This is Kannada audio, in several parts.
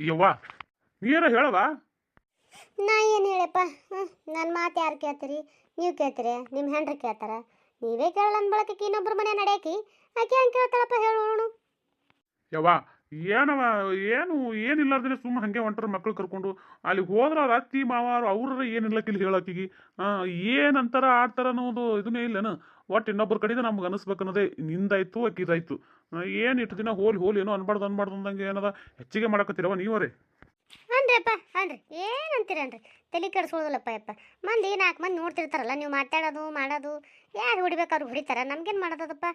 ಯವ್ವ ನೀರ ಹೇಳವ ನಾ ಏನು ಹೇಳಪ್ಪ ನನ್ನ ಮಾತು ಯಾರು ಕೇಳ್ತೀರಿ? ನೀವು ಕೇಳ್ತೀರಿ ನಿಮ್ಮ ಹೆಂಡ್ರು ಕೇಳ್ತಾರ. ನೀವೇ ಕೇಳಲ್ಲ ಅಂದ ಬಳಕಕ್ಕೆ ಇನ್ನೊಬ್ರ ಮನೆ ನಡೆಯಕಿ ಆಕೆ ಹೆಂಗೆ ಕೇಳ್ತಾಳಪ್ಪ ಹೇಳೋಣ ಯವ್ವ ಏನವ ಏನು ಏನಿಲ್ಲಾರ್ದ್ರೆ ಸುಮ್ಮನೆ ಹಂಗೆ ಹೊಂಟ್ರ ಮಕ್ಳು ಕರ್ಕೊಂಡು ಅಲ್ಲಿ ಹೋದ್ರ ಅವ್ರ ಅತ್ತಿ ಮಾವಾರು ಅವ್ರ ಏನಿಲ್ಲ ಕಿಲ್ಲಿ ಹೇಳಕ್ಕಿಗಿ? ಏನಂತಾರ ಆಡ್ತಾರ ಅನ್ನೋದು ಇದನ್ನೇ ಇಲ್ಲೇನು? ಒಟ್ಟು ಇನ್ನೊಬ್ಬರ ಕಡೆಯಿಂದ ನಮ್ಗೆ ಅನಿಸ್ಬೇಕು ಅನ್ನೋದೇ ನಿಂದಾಯ್ತು ಅಕ್ಕಿದಾಯ್ತು. ಏನು ಇಟ್ಟು ದಿನ ಹೋಲಿ ಹೋಲಿ ಏನೋ ಅನ್ಬಾರ್ದು ಅನ್ಬಾರ್ದು ಅಂದಂಗೆ ಏನದ? ಹೆಚ್ಚಿಗೆ ಮಾಡಕತ್ತೀರವ ನೀವರೇ ಅನ್ರಿಪ್ಪ ಅನ್ರಿ ಏನಂತೀರನ್ರಿ ತಲೆ ಕೆಡಿಸೋದಿಲ್ಲಪ್ಪ ಯಪ್ಪ. ಮಂದಿ ನಾಲ್ಕು ಮಂದಿ ನೋಡ್ತಿರ್ತಾರಲ್ಲ, ನೀವು ಮಾತಾಡೋದು, ಮಾಡೋದು, ಯಾರು ಹೊಡಿಬೇಕು ಅವ್ರು ಹೊಡಿತಾರ? ನಮ್ಗೇನು ಮಾಡೋದಪ್ಪ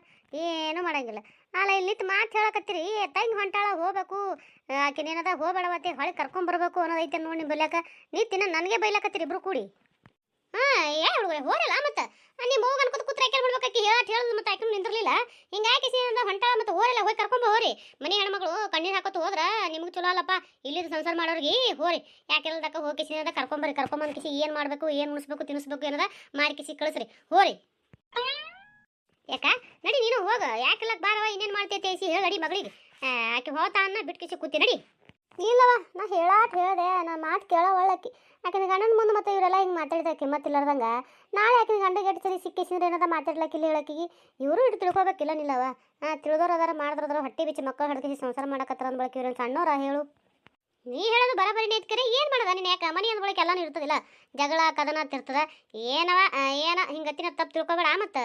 ಏನೂ ಮಾಡಂಗಿಲ್ಲ. ಅಲ್ಲ, ಇಲ್ಲಿ ನಿಂತು ಮಾತು ಹೇಳಕತ್ತೀರಿ. ತಂಗಿ ಹೊಂಟಾಳ, ಹೋಗ್ಬೇಕು. ಆಕಿನೇನದ ಹೋಗ್ಬೇಡವತ್ತೆ ಹೊಳೆ ಕರ್ಕೊಂಬರ್ಬೇಕು ಅನ್ನೋದೈತೆ ನೋಡಿ ನಿಮ್ಮ ನೀ ತಿನ್ನ ನನಗೆ ಬೈಲಾಕತ್ತೀರಿ ಇಬ್ರು ಕೂಡಿ. ಹಾಂ, ಏ ಹುಡುಗ ಹೋರಲ್ಲ ಮತ್ತೆ? ನಿಮ್ಮ ಹೋಗಿ ಅನ್ಕೋತ ಕೂತ್ರೆ ಆಕೆ ಬಿಡ್ಬೇಕಾಕಿ ಹೇಳ್ತ ಹೇಳೋದು ಮತ್ತೆ ಆಕೆ ನಿಂದಿರಲಿಲ್ಲ. ಹಿಂಗಾಗಿ ಸೀನದ ಹೊಂಟಾಳ ಹೋರಲ್ಲ ಹೋಗಿ ಕರ್ಕೊಂಬ ಹೋರಿ ಮನೆ ಹೆಣ್ಮಗಳು ಕಣ್ಣೀರು ಹಾಕೋತ ಹೋದ್ರ ನಿಮ್ಗೆ ಚಲೋ ಅಲ್ಲಪ್ಪ. ಇಲ್ಲಿದ್ದು ಸಂಸಾರ ಮಾಡೋರಿಗೆ ಹೋರಿ ಯಾಕೆಲ್ಲದಕ್ಕ ಹೋಗಿ ಕಿಸಿನದ ಕರ್ಕೊಂಬರ್ರಿ ಕರ್ಕೊಂಬಂದ್ ಕಿಸಿ ಏನು ಮಾಡಬೇಕು, ಏನು ಉಣಿಸ್ಬೇಕು ತಿನ್ನಿಸ್ಬೇಕು ಏನದ ಮಾಡಿ ಕಿಸಿ ಕಳಿಸ್ರಿ. ಹೋರಿ ಯಾಕ? ನಡಿ ನೀನು ಹೋಗ. ಯಾಕೆಲ್ಲ ಬಾರವ ಇನ್ನೇನು ಮಾಡ್ತೈತೆ ಹೇಳಿ ಮಗಳಿಗೆ. ಆಕೆ ಹೋತಾ ಅನ್ನ ಬಿಟ್ಟು ಕಿಸಿ ಕೂತಿ ನಡಿ. ಇಲ್ಲವ ನಾ ಹೇಳಾಟ್ ಹೇಳಿದೆ, ನಾ ಮಾತು ಕೇಳೋ ಒಳ್ಳಕ್ಕಿ ಯಾಕಂದ್ರೆ ಗಂಡನ ಮುಂದೆ ಮತ್ತೆ ಇವರೆಲ್ಲ ಹಿಂಗೆ ಮತ್ತೆ ಕಿಮ್ಮತ್ತಿಲ್ಲಾರ್ದಂಗ ನಾಳೆ ಆಕಿನ ಗಂಡ ಗಟ್ಟಿ ಸರಿ ಸಿಕ್ಕಿಸಿದ್ರೆ ಏನದ ಮಾತಾಡ್ಲಕ್ಕಿಲ್ಲ ಹೇಳಕಿ ಇವರು ಇಟ್ಟು ತಿಳ್ಕೊಬೇಕಿಲ್ಲ ನಿಲ್ಲವ ಹಾಂ ತಿಳಿದವ್ರು ಅದಾರ ಮಾಡಿದ್ರದ್ರ ಹೊಟ್ಟೆ ಬಿಚ್ಚಿ ಮಕ್ಕಳು ಹಡ್ಕಿಸಿ ಸಂಸಾರ ಮಾಡಕತ್ತಾರ ಅಂದ್ ಬಳಕೆ ಇವ್ರೇನು ಸಣ್ಣವ್ರ ಹೇಳು. ನೀ ಹೇಳೋದು ಬರಬರಿ ಐತ್ಕರೆ ಏನು ಮಾಡೋದ ನೀನು ಯಾಕೆ? ಮನೆ ಅಂದ ಬಳಕೆ ಎಲ್ಲಾನು ಇರ್ತದಿಲ್ಲ. ಜಗಳ, ಕದನ ತಿರ್ತದ ಏನವ ಏನ ಹಿಂಗತ್ತಿನ ತಪ್ಪು ತಿಳ್ಕೊಬೇಡ ಮತ್ತು.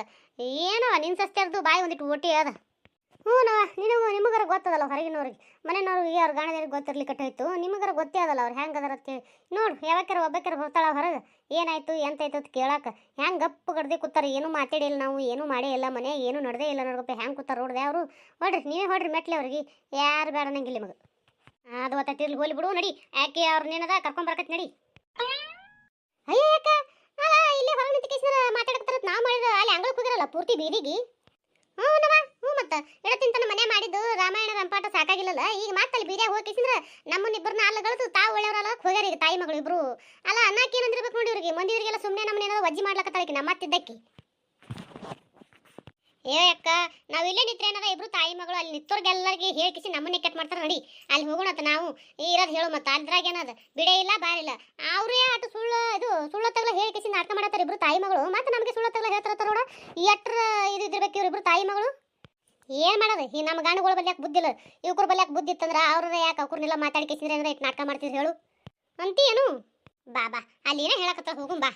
ಏನವ ನಿನ್ನ ಸಸ್ತ್ಯಾರ್ದು ಬಾಯಿ ಒಂದಿಟ್ಟು ಒಟ್ಟಿ ಅದ. ಹ್ಞೂನವ ನಿನಗೂ ನಿಮಗಾರ ಗೊತ್ತದಲ್ಲ ಹೊರಗಿನವ್ರಿಗೆ. ಮನೆಯವ್ರಿಗೆ ಅವ್ರ ಗಾಣದವ್ರಿಗೆ ಗೊತ್ತಿರ್ಲಿಕ್ಕೆ ಹೋಯ್ತು ನಿಮಗಾರ ಗೊತ್ತೇ ಅದಲ್ಲ ಅವ್ರು ಹೆಂಗೆ ಅದರ ಕೇಳಿ. ನೋಡು, ಯಾವಾಕ್ಯಾರ ಒಬ್ಬಕ್ಯಾರ ಬರ್ತಾಳ ಹೊರಗೆ? ಏನಾಯ್ತು, ಎಂತಾಯ್ತು ಅಂತ ಕೇಳಕ್ಕೆ ಹೆಂಗೆ ಗಪ್ಪು ಗಡ್ದೆ ಕೂತಾರೆ, ಏನೂ ಮಾತಾಡಿಲ್ಲ ನಾವು, ಏನೂ ಮಾಡೇ ಇಲ್ಲ ಮನೆ, ಏನೂ ನಡೆದೇ ಇಲ್ಲ ನೋಡ್ಗಪ್ಪ ಹೆಂಗೆ ಕೂತಾರೆ ನೋಡ್ದೆ ಅವರು? ಹೊಡ್ರಿ, ನೀವೇ ಹೊಡ್ರಿ ಮೆಟ್ಲಿ ಅವ್ರಿಗೆ. ಯಾರು ಬೇಡ ಅನ್ನಂಗಿಲ್ಲ ನಿಮಗೆ ಅದು ಒತ್ತಿರ್ಲಿ ಹೋಲಿ ಬಿಡು, ನಡಿ. ಯಾಕೆ ಅವ್ರು ನಿನ್ನದ ಕರ್ಕೊಂಬರ್ಕತ್ ನಡಿ. ಅಯ್ಯ ಯಾಕೆ? ಇಲ್ಲಿ ಹೊರಗೆ ನಿಂತ ಕೇಸಿನ ಮಾತಾಡಕತ್ತಾರ ನಾವು ಮಾಡಿದ್ರೆ ಅಲ್ಲಿ ಅಂಗಳಕ್ಕೆ ಹೋಗಿರಲ್ಲ ಪೂರ್ತಿ ಬೀದಿಗೆ? ಹ್ಞೂ ಹ್ಞೂ ಮತ್ತೆ ಎಡತಿಂತನ ಮನೆ ಮಾಡಿದ್ದು ರಾಮಾಯಣ ರಂಪಾಟ ಸಾಕಾಗಿಲ್ಲಲ್ಲ. ಈಗ ಮತ್ತೆ ಅಲ್ಲಿ ಬೀದಿಯಾಗ ಹೋಗಿ ಇಬ್ಬರನ್ನ ನಮ್ಮನ್ನಿಬ್ಬರನ್ನ ಅಲ್ಲಗಳದು ತಾವು ಒಳ್ಳೆಯವರಲ್ಲ ಹೋಗ್ಯಾರ ಈಗ ತಾಯಿ ಮಗಳು ಇಬ್ರು. ಅಲ್ಲ ಅನ್ನಕ್ಕೆ ಏನಂದಿರ್ಬೇಕು ನೋಡಿ ಇವ್ರಿಗೆ? ಮಂದಿವರಿಗೆಲ್ಲ ಸುಮ್ಮನೆ ನಮ್ಮನ್ನ ಏನಾದ್ರು ವಜ್ಜಿ ಮಾಡ್ಲಕತ್ತಾಳಿಕೆ ನಮ್ಮ ಅತ್ತಿದ್ದಕ್ಕಿ ಏ ಅಕ್ಕ, ನಾವು ಇಲ್ಲೇ ನಿಂತ್ರೆ ಏನದ ಇಬ್ರು ತಾಯಿ ಮಗಳು ಅಲ್ಲಿ ನಿತ್ತೋರ್ಗೆಲ್ಲರಿಗೆ ಹೇಳ್ಕಿಸಿ ನಮ್ಮನ್ನ ಕೆಟ್ಟ ಮಾಡ್ತಾರೆ ನೋಡಿ. ಅಲ್ಲಿ ಹೋಗೋಣತ್ತ ನಾವು. ಇರೋದು ಹೇಳು ಮತ್ತೆ ಅದ್ರಾಗ ಏನದ? ಬಿಡೇ ಇಲ್ಲ ಬಾರಿಲ್ಲ ಅವರೇ ಅటు ಸುಳ್ಳು, ಇದು ಸುಳ್ಳು ತಗಲ ಹೇಳ್ಕಿಸಿ ನಾಟಕ ಮಾಡತ್ತಾರೆ ಇಬ್ರು ತಾಯಿ ಮಗಳು. ಮತ್ತೆ ನಮಗೆ ಸುಳ್ಳು ತಗಲ ಹೇಳ್ತಾರ ನೋಡ. ಎಟ್ರ ಇದು ಇದ್ದಿರ್ಬೇಕು ಇವ್ರು ಇಬ್ರು ತಾಯಿ ಮಗಳು. ಏನ್ ಮಾಡೋದು? ಈ ನಮ್ಮ ಗಂಡುಗಳ ಬಲ್ಯಾಕ ಬುದ್ಧಿಲ್ಲ ಇವ್ರ ಬಲ್ಯಾಕ ಬುದ್ಧಿ ಇತ್ತಂದ್ರೆ ಅವ್ರ ಯಾಕೆ ಅವ್ರನ್ನೆಲ್ಲ ಮಾತಾಡ್ಕೇಸಿದ್ರೆ ಅಂದ್ರೆ ಇಟ್ಟು ನಾಟಕ ಮಾಡ್ತಿದ್ರು ಹೇಳು. ಅಂತೀಯೇನು ಬಾ ಬಾ. ಅಲ್ಲಿ ಏನೇ ಹೇಳಕತ್ತ ಹೋಗುಂ ಬಾ.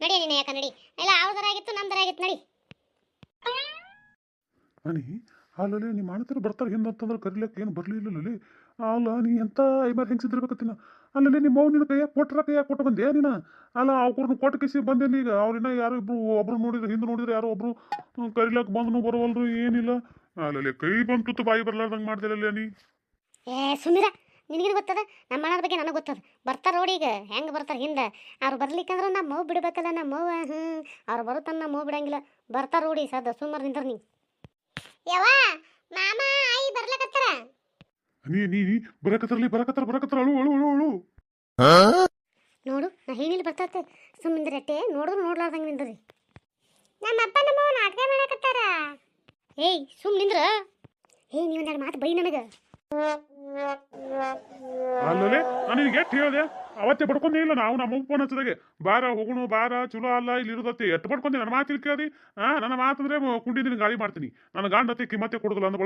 ನಡಿ ನೀನು ಯಾಕ ನಡಿ. ಇಲ್ಲ ಅವ್ರದರಾಗಿತ್ತು ನಮ್ದರಾಗಿತ್ತು ನಡಿ. ಅಲ್ಲಲ್ಲಿ ನಿಮ್ಮ ಅಣ್ಣತರು ಬರ್ತಾರೆ ಹಿಂದಂತಂದ್ರೆ ಕರಿಲಕ್ಕೆ ಏನು ಬರಲಿಲ್ಲಲ್ಲಿ ಅಲ್ಲ, ನೀ ಎಂತ ಐಮಾರು ಹೆಂಗ್ಸಿದ್ದಿರ್ಬೇಕತ್ತಿನ ಅಲ್ಲಲ್ಲಿ ನಿಮ್ಮ ಅವ್ನ ಕೈಯ ಕೊಟ್ರ ಕೈಯ ಕೊಟ್ಟು ಬಂದೆ ನೀನು? ಅಲ್ಲ ಅವ್ರನ್ನ ಕೊಟ್ಟು ಕಿಸಿ ಬಂದೇನಿ ಈಗ. ಅವ್ರನ್ನ ಯಾರು ಇಬ್ರು, ಒಬ್ರು ನೋಡಿದ್ರೆ, ಹಿಂದೆ ನೋಡಿದ್ರೆ ಯಾರೋ ಒಬ್ರು ಕರಿಲಕ್ಕೆ ಬಂದನು ಬರವಲ್ರು, ಏನಿಲ್ಲ. ಅಲ್ಲಲ್ಲಿ ಕೈ ಬಂತು ಬಾಯಿ ಬರ್ಲಾರ್ದಂಗೆ ಮಾಡ್ದಿರಲ್ಲ ನೀ. ಏ, ಸುಮಿರ, ನಿನಗೇನು ಗೊತ್ತದ? ನಮ್ಮ ಅಣ್ಣರ ಬಗ್ಗೆ ನನಗೆ ಗೊತ್ತದ. ಬರ್ತಾರ ನೋಡಿ ಈಗ, ಹೆಂಗೆ ಬರ್ತಾರೆ ಹಿಂದೆ. ಅವ್ರು ಬರ್ಲಿಕ್ಕಂದ್ರೆ ನಮ್ಮ ಮಗು ಬಿಡ್ಬೇಕಲ್ಲ ನಮ್ಮ ಮಗು ಹ್ಞೂ ಅವ್ರು ಬರುತ್ತ ನಮ್ಮ ಬಿಡಂಗಿಲ್ಲ. ಬರ್ತಾರ ನೋಡಿ, ಸದ ಸುಮಾರು ನಿಂದ್ರೆ ನೀ. ಯವ್ವ ಮಾಮ ಆಯಿ ಬರ್ಲಕತ್ತಾರ? ನೀ ನೀ ನೀ ಬರಕತ್ತರಲ್ಲಿ ಬರಕತ್ತಾರ ಬರಕತ್ತಾರ ಅಳು ಅಳು ಅಳು ಅಳು. ನೋಡು ನಾ ಹೇಳಿಲ್ಲ ಬರ್ತೈತೆ ಸುಮ್ಮನಿದ್ರಟ್ಟೆ ನೋಡಿದ್ರು ನೋಡ್ಲಾರ್ದಂಗೆ ನಿಂದ್ರಿ. ನಮ್ಮ ಅಪ್ಪ ನಮ್ಮ ನಾಟಕ ಮಾಡಕತ್ತಾರ. ಏಯ್ ಸುಮ್ ನಿಂದ್ರ. ಏಯ್ ನೀವು ಒಂದೆರಡು ಮಾತು ಬೈ ನನಗೆ. ನಾನು ನಿನಗೆ ಎಷ್ಟು ಹೇಳಿದೆ? ಅವತ್ತೇ ಪಡ್ಕೊಂಡೇ ಇಲ್ಲ. ನಾವು ನಮ್ಮ ಫೋನ್ ಹಚ್ಚದಾಗೆ, ಬಾರ ಹೋಗುಣು, ಬಾರ ಚಲೋ ಅಲ್ಲ, ಇಲ್ಲಿ ಇರೋದತ್ತೆ. ಎಷ್ಟು ಬಡ್ಕೊಂಡೆ? ನನ್ನ ಮಾತು ಕೇಳಿ ಹಾಂ ನನ್ನ ಮಾತಂದ್ರೆ ಮ- ಕುಂಡಿ ನಿನಗೆ ಗಾಳಿ ಮಾಡ್ತೀನಿ. ನನ್ನ ಗಾಂಡತ್ತೆ ಕಿಮ್ಮತ್ತೆ ಕೊಡೋದಿಲ್ಲ ಅಂದ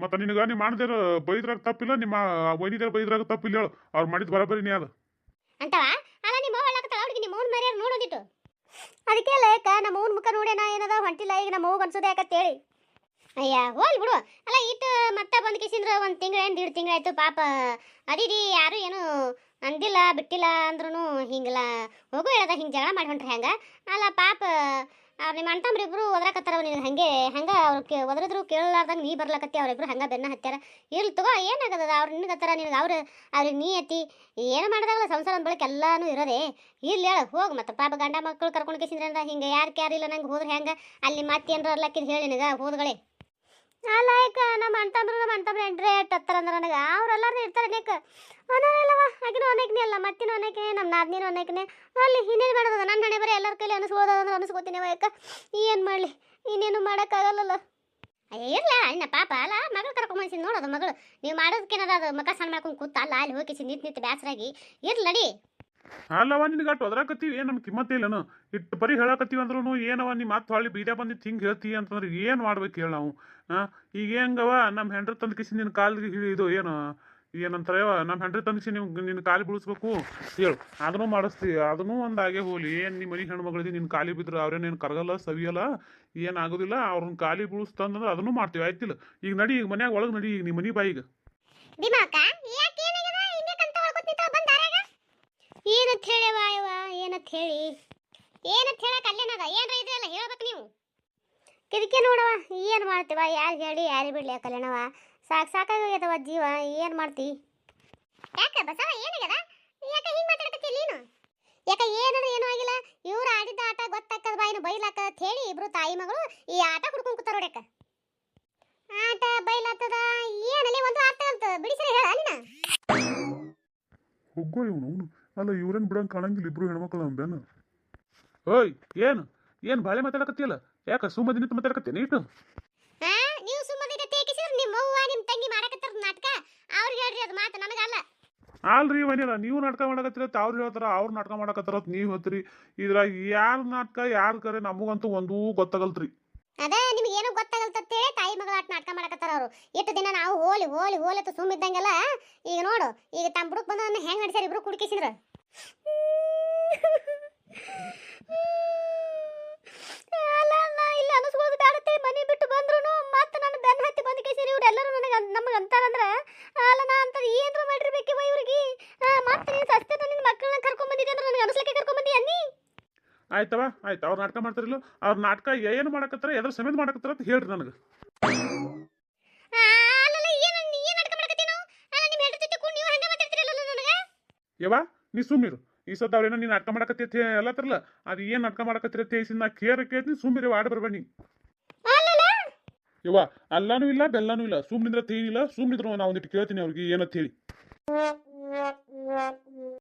ಮತ್ತೆ ನಿನಗೆ ನೀವು ಮಾಡಿದ್ರ ಬೈದ್ರಾಗ ತಪ್ಪಿಲ್ಲ, ನಿಮ್ಮ ವೈನಿದ್ರ ಬೈದ್ರಾಗ ತಪ್ಪಿಲ್ಲ ಹೇಳು. ಅವ್ರು ಮಾಡಿದ ಬರಬರಿ ನೀ ಅದು. ಅಂತವ ಅಲ್ಲ, ನಿಮ್ಮ ಹೇಳಕತ್ತಾಳ? ಅವ್ರಿಗೆ ನಿಮ್ಮ ಅವ್ನ ಮರ್ಯಾರ ನೋಡೋದಿಟ್ಟು. ಅದಕ್ಕೆ ಲೇಕ, ನಮ್ಮ ಅವ್ನ ಮುಖ ನೋಡೇನ ಏನದ? ಹೊಂಟಿಲ್ಲ. ಈಗ ನಮ್ಮ ಹೋಗಿ ಅನ್ಸೋದೆ ಯಾಕತ್ತೇಳಿ ಅಯ್ಯ, ಹೋಲ್ ಬಿಡು. ಅಲ್ಲ ಇಟ್ಟು ಮತ್ತೆ ಬಂದು ಕಿಸಿಂದ್ರ ಒಂದು ತಿಂಗಳು ಏನು, ದೀಡ್ ತಿಂಗಳಾಯ್ತು ಪಾಪ, ಅದಿರಿ, ಯಾರು ಏನು ಅಂದಿಲ್ಲ, ಬಿಟ್ಟಿಲ್ಲ ಅಂದ್ರೂ ಹಿಂಗೆಲ್ಲ ಹೋಗು ಹೇಳದ ಹಿಂಗೆ ಜಗಳ ಮಾಡಿ ಹೊಂಟ್ರೆ ಹೆಂಗೆ? ಅಲ್ಲ ಪಾಪ ನಿಮ್ಮ ಅಣ್ತಂಬ್ರು ಇಬ್ರು ಒದ್ರಕತ್ತಾರ ನೀನು ಹಂಗೆ ಹಂಗೆ ಅವ್ರು ಕೇ, ಒದ್ರದ್ರು ಕೇಳಲಾರ್ದಂಗೆ ನೀ ಬರ್ಲಕತ್ತಿ, ಅವರಿಬ್ರು ಹಂಗೆ ಬೆನ್ನ ಹತ್ಯಾರ. ಇರ್ಲಿ ತಗೋ ಏನಾಗದ ಅವ್ರು ನಿನಗತ್ತಾರ, ನಿನಗೆ ಅವ್ರು, ಅವ್ರಿಗೆ ನೀ ಎತ್ತಿ ಏನು ಮಾಡಿದಾಗಲ್ಲ ಸಂಸಾರ ಅಂದ್ ಬಳಕ ಎಲ್ಲಾನು ಇರೋದೆ. ಇರ್ಲಿ ಹೇಳು, ಹೋಗಿ ಮತ್ತೆ ಪಾಪ ಗಂಡ ಮಕ್ಕಳು ಕರ್ಕೊಂಡು ಕೇಸಿದ್ರಿಂದ ಹಿಂಗೆ ಯಾರು ಕ್ಯಾರಿಲ್ಲ ನಂಗೆ ಹೋದ್ರೆ ಹೆಂಗೆ? ಅಲ್ಲಿ ಮತ್ತೆ ಏನಾರ ಅರ್ಲಕ್ಕಿದ್ ಹೇಳಿ ನಿನಗೆ, ಹೋದ್ಗಳೇ. ಅಲ್ಲ ಈಗ ನಮ್ಮ ಅಣ್ತಂದ್ರು ನಮ್ಮ ಅಣ್ತಂಬ್ರು ಎಂಟ್ರೆ ಹತ್ತರ ಅಂದ್ರೆ ನನಗೆ. ಅವ್ರೆಲ್ಲಾರು ಇರ್ತಾರೆ ನೆಕ್. ಅನ್ನೋರಲ್ಲವ ಆಗಿನ ಒನಕ್ನೇ ಅಲ್ಲ, ಮತ್ತಿನ ಒನಕ್ಕೆ ನಮ್ಮ ನಾದ್ನಿನ ಒನಕ್ಕೆ ಅಲ್ಲಿ ಇನ್ನೇನು ಮಾಡೋದು ನನ್ನ ಹಣೆ ಬರೀ ಎಲ್ಲರ ಕೈಲಿ ಅನಿಸ್ಬೋದಂದ್ರೆ ಅನಿಸ್ಕೋತೀನಿ ಯಾಕ? ಏನು ಮಾಡಲಿ? ಇನ್ನೇನು ಮಾಡೋಕ್ಕಾಗಲ್ಲಲ್ಲ. ಇರ್ಲ ಇನ್ನ ಪಾಪ, ಅಲ್ಲ, ಮಗಳು ಕರ್ಕೊಂಬಂದಿಸಿ ನೋಡೋದು ಮಗಳು. ನೀವು ಮಾಡೋದಕ್ಕೇನದ ಅದು? ಮಕ ಸಣ್ಣ ಮಾಡ್ಕೊಂಡು ಕೂತ ಅಲ್ಲ, ಅಲ್ಲಿ ಹೋಗಿ ನಿಂತು ನಿಂತು ಬ್ಯಾಸರಾಗಿ. ಇರ್ಲಡಿ. ಅಲ್ಲವ ನಿನಗೆ ಅಟ್ಟು ಒದರಾಕತ್ತೀವಿ? ಏನು ನಮ್ಗೆ ಕಿಮ್ಮತ್ತೇ ಇಟ್ಟು ಪರಿ ಹೇಳಕತ್ತೀವಿ ಅಂದ್ರೂ ಏನವ ನೀ ಮತ್ತೆ ಹೊಳ್ಳಿ ಬೀಡ್ಯಾ ಬಂದಿತ್ತು ಹಿಂಗೆ ಹೇಳ್ತಿ ಅಂತಂದ್ರೆ ಏನು ಮಾಡ್ಬೇಕು ಹೇಳಿ ನಾವು? ಈಗ ಹೆಂಗವ ನಮ್ಮ ಹೆಂಡ್ರ ತಂದು ಕಿಸಿ ನಿನ್ನ ಕಾಲಿಗೆ ಹಿಡಿ- ಇದು ಏನು ಏನಂತಾರೆ ನಮ್ಮ ಹೆಂಡ್ರ ತಂದಕಿಸಿ ನಿಮ್ಗೆ ನಿನ್ನ ಕಾಲಿ ಬೀಳಿಸ್ಬೇಕು? ಹೇಳು. ಅದನ್ನು ಮಾಡಿಸ್ತೀವಿ ಅದನ್ನು ಒಂದು ಆಗೇ ಹೋಲಿ. ಏನು ನಿಮ್ಮ ಮನೆ ಹೆಣ್ಮಗಳಿದೆ ನಿನ್ನ ಕಾಲಿ ಬಿದ್ರೆ ಅವ್ರೇನೇನು ಕರಗಲ್ಲ, ಸವಿಯಲ್ಲ ಏನಾಗೋದಿಲ್ಲ ಅವ್ರನ್ನ ಕಾಲಿ ಬೀಳಿಸ್ತಂದ್ರೆ ಅದನ್ನು ಮಾಡ್ತೀವಿ. ಆಯ್ತಿಲ್ಲ? ಈಗ ನಡಿ, ಈಗ ಮನ್ಯಾಗ ಒಳಗೆ ನಡಿ, ಈಗ ನಿಮ್ಮ ಮನೆ ಬಾಯಿಗೆ ಭೀಮಾಕ ಯಾಕೆ ಏನಾಗ್ಯದ ಹಿಂಗೆ ಕಂತ ಹೊಳ್ಕೊತಿರ್ತಾವ ಬಂದ್ ದಾರ್ಯಾಗ ಏನಂತ ಹೇಳಿ ಇವ ಏನಂತ ಹೇಳಿ? ಏನಂತ ಹೇಳಕ್ ಅಲ್ಲೇನಾಗ ಏನ್ರ ಇದೆ ಅಲ್ಲ ಹೇಳ್ಬೇಕು ನೀವು? ಕಿದಕ್ಕೆ ನೋಡವ ಏನು ಮಾಡ್ತೀವ ಯಾರು ಹೇಳಿ, ಯಾರು ಬಿಡ್ಲಿ ಕಲ್ಯಾಣವ ಸಾಕು ಸಾಕಾಗ್ಯದವ ಜೀವ. ಏನು ಮಾಡ್ತಿ? ಯಾಕ ಬಸವ, ಏನಾಗ್ಯದ? ಯಾಕ ಹಿಂಗೆ ಮಾತಾಡಕತ್ತಿ ನೀನು? ಯಾಕ ಏನಂದ್ರೆ ಏನೂ ಆಗಿಲ್ಲ? ಇವ್ರು ಆಡಿದ ಆಟ ಗೊತ್ತಾಕದ ಬಾಯಿನ ಅಂತ ಹೇಳಿ ಇಬ್ರು ತಾಯಿ ಮಗಳು ಈ ಆಟ ಹುಡ್ಕೊಂಡ್ ಕೂತಾರ ನೋಡ್ಯಾಕ ಆಟ ಬೈಲಾತದ ಏನಲ್ಲಿ ಒಂದು ಆಟ ಅಂತ ಬಿಡಿಸ್ರೆ ಅಲ್ಲಿನ ಇವನು ಅವನು. ಅಲ್ಲ ಇವ್ರೇನು ಬಿಡಂಗೆ ಕಾಣಂಗಿಲ್ಲ ಇಬ್ರು ಹೆಣ್ಮಕ್ಳು ಅಂಬೇನ ಓಯ್ ಏನು? ಏನು ಬಾಳೆ ಮಾತಾಡಕತ್ತಿಯಲ್ಲ? ಯಾಕ ಸುಮ್ಮನೆ ನಿಂತು ಮಾತಾಡಕತ್ತೇನೆ ಇಟ್ಟು ಹಾ ನೀವು ಸುಮ್ಮನೆ ತೇಕಿಸಿದ್ರೆ ನಿಮ್ಮ ಅವ್ವ ನಿಮ್ಮ ತಂಗಿ ಮಾಡಕತ್ತಾರ ನಾಟಕ? ಅವ್ರಿಗೆ ಹೇಳ್ರಿ ಅದು ಮಾತು ನನಗಲ್ಲ ಅಲ್ರಿ ಮನೇಲ ನೀವು ನಾಟಕ ಮಾಡಕತ್ತಿರ ಅವ್ರು ಹೇಳ್ತಾರ ಅವ್ರು ನಾಟಕ ಮಾಡಕತ್ತಾರತ್ ನೀವು ಹೇಳ್ತೀರಿ. ಇದ್ರಾಗ ಯಾರ ನಾಟಕ ಯಾರು ಕರೆ ನಮಗಂತೂ ಒಂದೂ ಗೊತ್ತಾಗಲ್ತ್ರಿ. ಅದ ನಿಮ್ಗೆ ಏನೋ ಗೊತ್ತಾಗಲ್ತತ್ತೇಳಿ ತಾಯಿ ಮಗಳ ಆಟ ನಾಟಕ ಮಾಡಕತ್ತಾರ ಅವರು. ಎಷ್ಟು ದಿನ ನಾವು ಹೋಲಿ ಹೋಲಿ ಹೋಲಿ ಅಂತ ಸುಮ್ಮಿದ್ದಂಗೆಲ್ಲ ಈಗ ನೋಡು, ಈಗ ತಮ್ಮ ಬುಡಕ್ ಬಂದವನ್ನ ಹೆಂಗ್ ಇಬ್ರು ಕುಡ್ಕಿಸಿದ್ರ ಇಲ್ಲ ಅನಿಸ್ಕೊಳ್ಳೋದು ಬೇಡತ್ತೆ ಮನೆ ಬಿಟ್ಟು ಬಂದ್ರು ಮತ್ತೆ ನನ್ನ ಬೆನ್ನ ಹತ್ತಿ ಬಂದ ಕೇಸಿರಿ ಇವ್ರು ಎಲ್ಲರೂ ನನಗೆ ನಮಗೆ ಅಂತಾರಂದ್ರ ಅಲ್ಲ ನಾ ಅಂತ ಏನ್ರ ಮಾಡಿರ್ಬೇಕಿವ ಇವ್ರಿಗೆ ಮತ್ತೆ ನೀನು ಸಸ್ತೆ ನಿನ್ನ ಮಕ್ಕಳನ್ನ ಕರ್ಕೊಂಡ್ ಬಂದಿದ್ದೆ ಅಂದ್ರೆ ನನಗೆ ಅನಿಸ್ಲಿಕ್ಕೆ ಕರ್ಕೊಂಡ್ ಬಂದಿ ಅನ್ನಿ ಆಯ್ತವ? ಆಯ್ತು. ಅವ್ರು ನಾಟಕ ಮಾಡ್ತಾರಿಲ್ಲ ಅವ್ರ ನಾಟಕ ಏನು ಮಾಡಕತ್ತಾರ? ಎದ್ರ ಸಮೇತ ಮಾಡಕತ್ತಾರ ಅಂತ ಹೇಳ್ರಿ ನನಗೆ. ಯವ್ವ ನೀ ಸುಮ್ಮಿರು ಈ ಸತ ಅವ್ರೇನೋ ನೀನು ನಾಟಕ ಮಾಡಕತ್ತಿ ಎಲ್ಲ ತರಲ್ಲ ಅದು ಏನು ನಾಟಕ ಮಾಡಕತ್ತಿರ ತೇಸಿನ ನಾ ಕೇರ ಕೇಳ್ತೀನಿ ಸುಮ್ಮಿರಿ ಆಡ ಬರ್ಬೇಡಿ ಯವಾ ಅಲ್ಲಾನು ಇಲ್ಲ ಬೆಲ್ಲಾನು ಇಲ್ಲ. ಸುಮ್ಮನಿದ್ರ ತೇನಿಲ್ಲ ಸುಮ್ಮನಿದ್ರು ನಾವು ಒಂದಿಟ್ಟು ಕೇಳ್ತೀನಿ ಅವ್ರಿಗೆ ಏನಂತ ಹೇಳಿ.